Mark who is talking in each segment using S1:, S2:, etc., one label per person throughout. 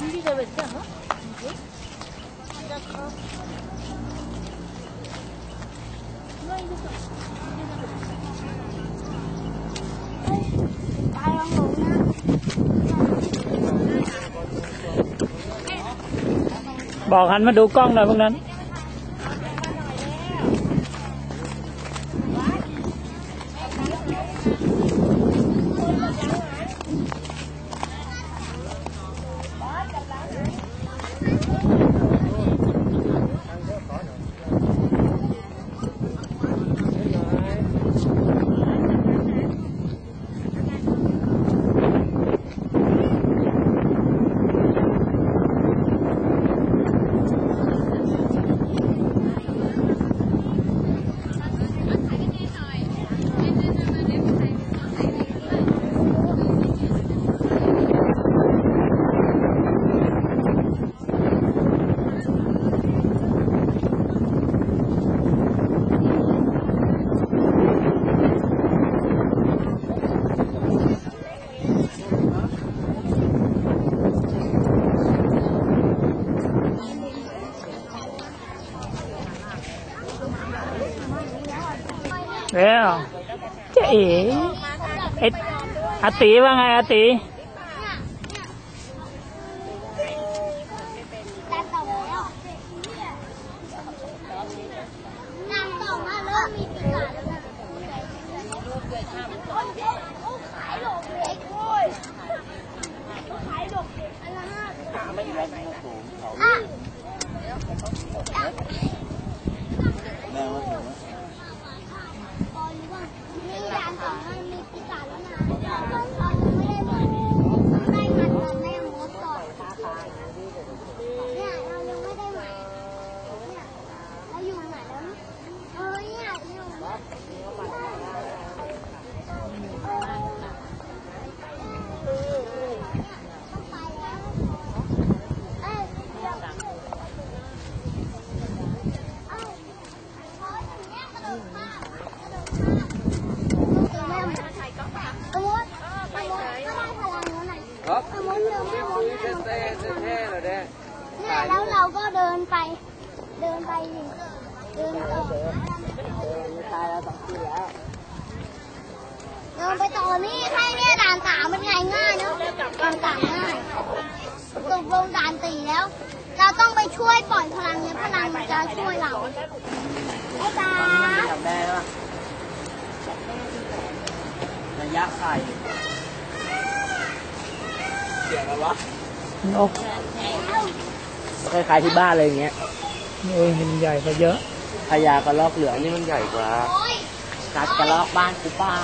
S1: 준비가 됐지 않아? 이게? 누나 이거 좀.
S2: ตายลองหลงนะ
S3: บอกหันมาดูกล้องหน่อยพวกนั้น แล้วเจ๊เอ๋เอ็ดอาตีว่าไงอาตี
S2: แต่ต่อแล้วนำต่อมาเริ่มมี 好啊，你去打了嘛。 เต้เต้เท่
S4: เลยเด้
S2: เนี่ยแล้วเราก็เดินไป เดินไปดิเดินต่อ
S4: ตายแล้วสองทีแล้ว
S2: เดินไปต่อนี่แค่เนี่ยด่านสามมันง่ายง่ายเนาะด่านสามง่ายตกลงด่านสี่แล้ว เราต้องไปช่วยปล่อยพลังเนี่ยพลังมันจะช่วยเราไอ้ตา
S4: จำได้ปะระยะไข่เสียงอะไรวะ
S3: นก
S4: คล้ายๆที่บ้านเลยอย่างเงี้ย
S3: เอ้ยมันใหญ่กว่าเยอะ
S4: พญากระรอกเหลืองนี่มันใหญ่กว่า
S2: โอ้ย
S4: กัดกระรอกบ้านกูเปล่า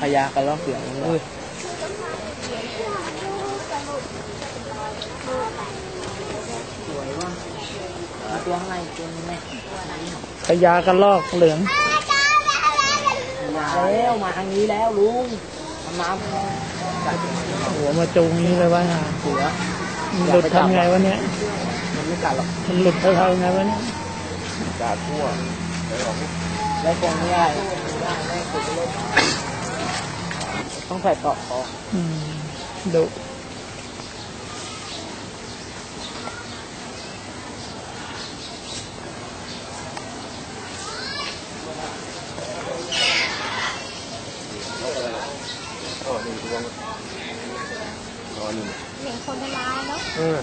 S4: พญากระรอกเหลืองนี่
S3: อุ้ย
S4: สวยว่ะเอาตัวข้างในตัวนี้แม่
S3: พญากระลอกเหลือง
S4: มาแล้วมาทางนี้แล้วลุงทำ น้ำกัด
S3: หัวมาจูงนี้เลยว่า
S4: เสือ
S3: มันหลุดทำไงวะเนี่ย
S4: มันไม่กัดหรอก
S3: มันหลุดเท่าๆไงวะเนี่ย
S4: กัดทั่วแล้วตรงนี้อะไรต้องใส่เกาะคอ
S3: อืมดุ
S2: เหมือนคนเวลาเนาะ
S4: เออ น กอะไ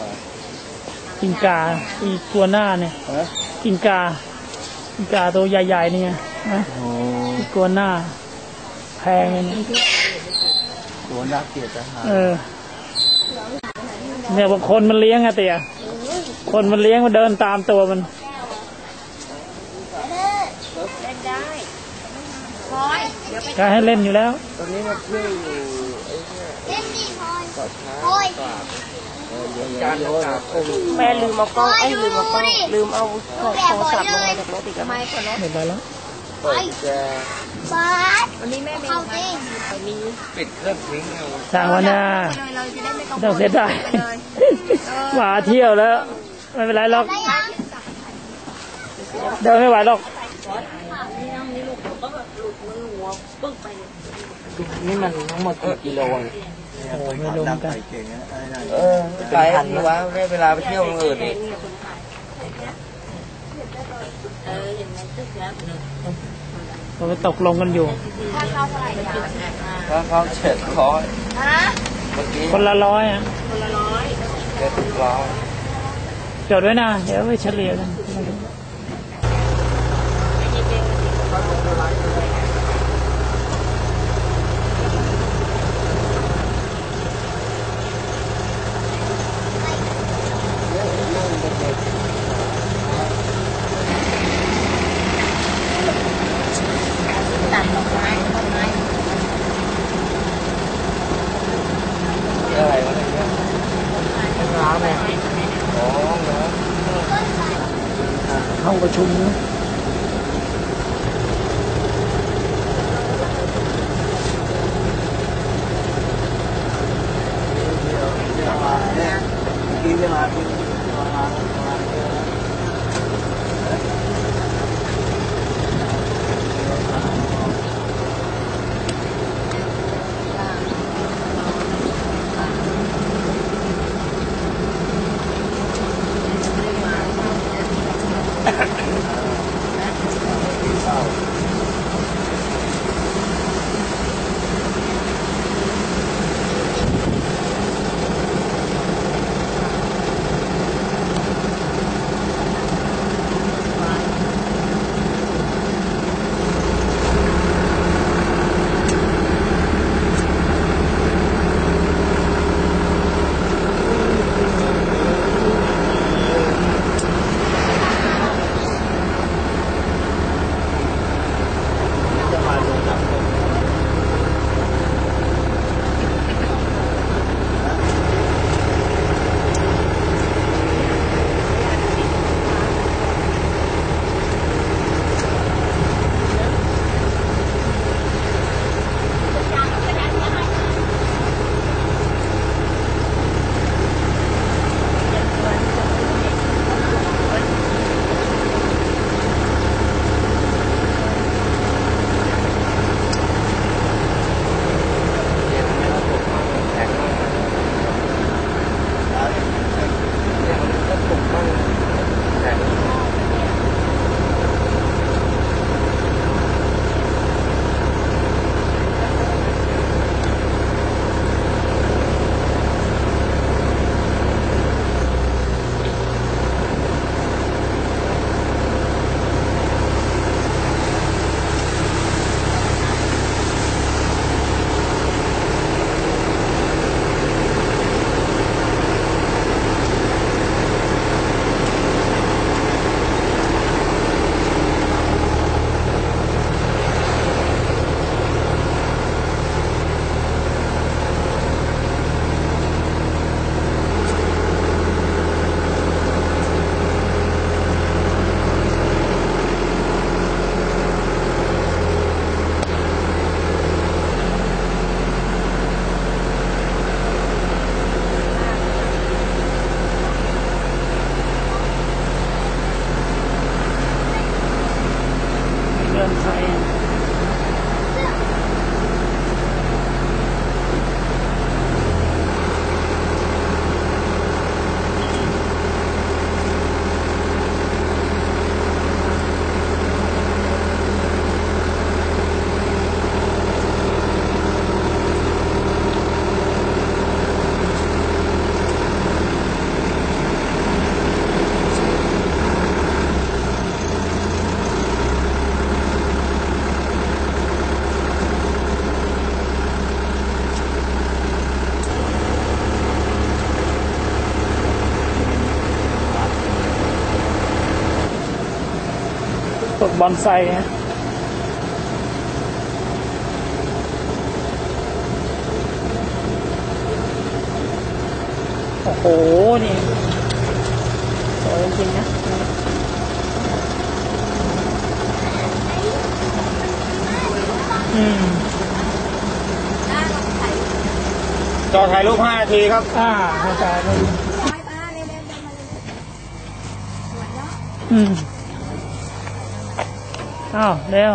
S4: ร
S3: กินกาอีตัวหน้าเนี่ย
S4: เออ
S3: กินกากินกาตัวใหญ่ๆนี่ไงนะ
S4: โอ้
S3: อีตัวหน้า แพงเลยเนี่ย
S4: ตัวน่าเกลียดจะหา
S3: เออเนี่ยบางคนมันเลี้ยงอะเตียคนมันเลี้ยงมันเดินตามตัวมัน ก็ให้เล่นอยู่แล้ว
S4: ตอนนี้มาเที่ยวอยู่ไอ้เนี่ย
S2: เล่นดีพลอย
S4: เกาะช้าง
S2: พลอย
S4: กราบเออเยอะแยะเลยโควิด
S5: แม่ลืมเอากล้องไอ้ยลืมเอากล้อง
S2: ดูดิ
S5: ลืมเอาโทร
S2: แบบบ่อย
S5: ศัพท์ลง
S2: เล
S5: มายจากรถอีกแล้ว
S2: ไม่ขนรถ
S3: เรียบร้อยแล้ว
S4: เปิดกุญแจ
S2: บาส
S5: วันนี้แม่ไม่
S2: เข้าจริง
S5: ไปมี
S4: ปิดเครื่องทิ้งเอา
S3: ช่างวันหน้า
S5: ไปเลยเราจะได้ไม่ต้อง
S3: ต้องเสียดาย
S5: ไปเลย
S3: มาเที่ยวแล้ว ไม่เป็นไรหรอก
S2: ได้ยัง
S3: เดินไม่ไหวหรอก
S5: นี่ลูกก็แบบหลุดมือหัว
S4: นี่มันทั้งหมดกี่กิโลเนี่ย
S3: โอ้โหไม่รู้เหมือนกัน
S5: เออไปที่วะได้เวลาไปเที่ยวเมืองอื่นอีก
S3: เราไปตกลงกันอยู่
S5: ถ้าเขาเจ็ดร้อยเมื่อกี้
S3: คนละร้อยอะ
S5: เจ็ดร้อย
S3: จดไว้นะ เดี๋ยวไปเฉลี่ยกัน ฝึกบอลไซฮะโอ้โห นี่สวยจริงๆนะอืม
S5: จอถ่ายรูปห้านาทีครับ
S3: อ่าเข้าใจเลยอืม อ้าวเร็ว